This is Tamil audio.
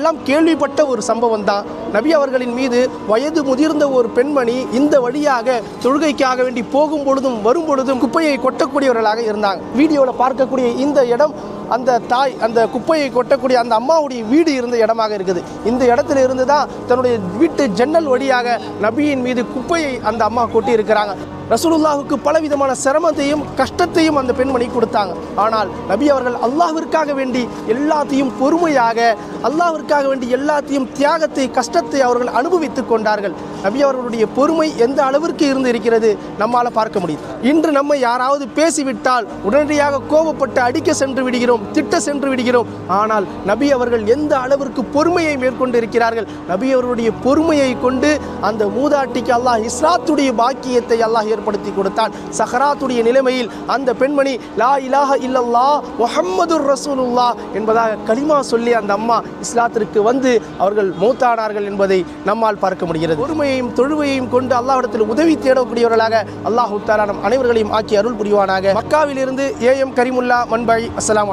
எல்லாம் கேள்விப்பட்ட ஒரு சம்பவம் தான் நபி அவர்களின் மீது வயது முதிர்ந்த ஒரு பெண்மணி இந்த வழியாக தொழுகைக்காக வேண்டி போகும் பொழுதும் வரும் பொழுதும் குப்பையை கொட்டக்கூடியவர்களாக இருந்தாங்க. வீடியோவில் பார்க்கக்கூடிய இந்த இடம் அந்த தாய் அந்த குப்பையை கொட்டக்கூடிய அந்த அம்மாவுடைய வீடு இருந்த இடமாக இருக்குது. இந்த இடத்துல இருந்து தான் தன்னுடைய வீட்டு ஜன்னல் வழியாக நபியின் மீது குப்பையை அந்த அம்மா கொட்டி இருக்கிறாங்க ரசூலுல்லாஹுக்கு பலவிதமான சிரமத்தையும் கஷ்டத்தையும் அந்த பெண்மணி கொடுத்தாங்க. ஆனால் நபி அவர்கள் அல்லாஹிற்காக வேண்டி எல்லாத்தையும் பொறுமையாக அல்லாஹிற்காக வேண்டி எல்லாத்தையும் தியாகத்தை கஷ்டத்தை அவர்கள் அனுபவித்துக் கொண்டார்கள். நபி அவர்களுடைய பொறுமை எந்த அளவிற்கு இருந்து இருக்கிறது நம்மால் பார்க்க முடியும் இன்று நம்ம யாராவது பேசிவிட்டால் உடனடியாக கோபப்பட்டு அடிக்க சென்று விடுகிறோம். திட்ட சென்று விடுகிறோம். ஆனால் நபி அவர்கள் எந்த அளவிற்கு பொறுமையை மேற்கொண்டு இருக்கிறார்கள் நபி அவர்களுடைய பொறுமையை கொண்டு அந்த மூதாட்டிக்கு அல்லாஹ் இஸ்ராத்துடைய பாக்கியத்தை அல்லாஹ் ஏற்படுத்தி கொடுத்தான். சஹராத்துடைய நிலைமையில் அந்த பெண்மணி லா இலாஹ இல்லல்லா முஹம்மதுர் ரசூலுல்லா என்பதாக கலிமா சொல்லி அந்த அம்மா இஸ்லாத்திற்கு வந்து அவர்கள் மூத்தானார்கள் என்பதை நம்மால் பார்க்க முடிகிறது. பொறுமையையும் தொழுவையும் கொண்டு அல்லாஹிடத்தில் உதவி தேடக்கூடியவர்களாக அல்லாஹ் தாலா நம் அனைவர்களையும் ஆக்கி அருள் புரிவானாக. மக்காவிலிருந்து ஏ எம் கரிமுல்லா மண்பாய் அஸ்லாம்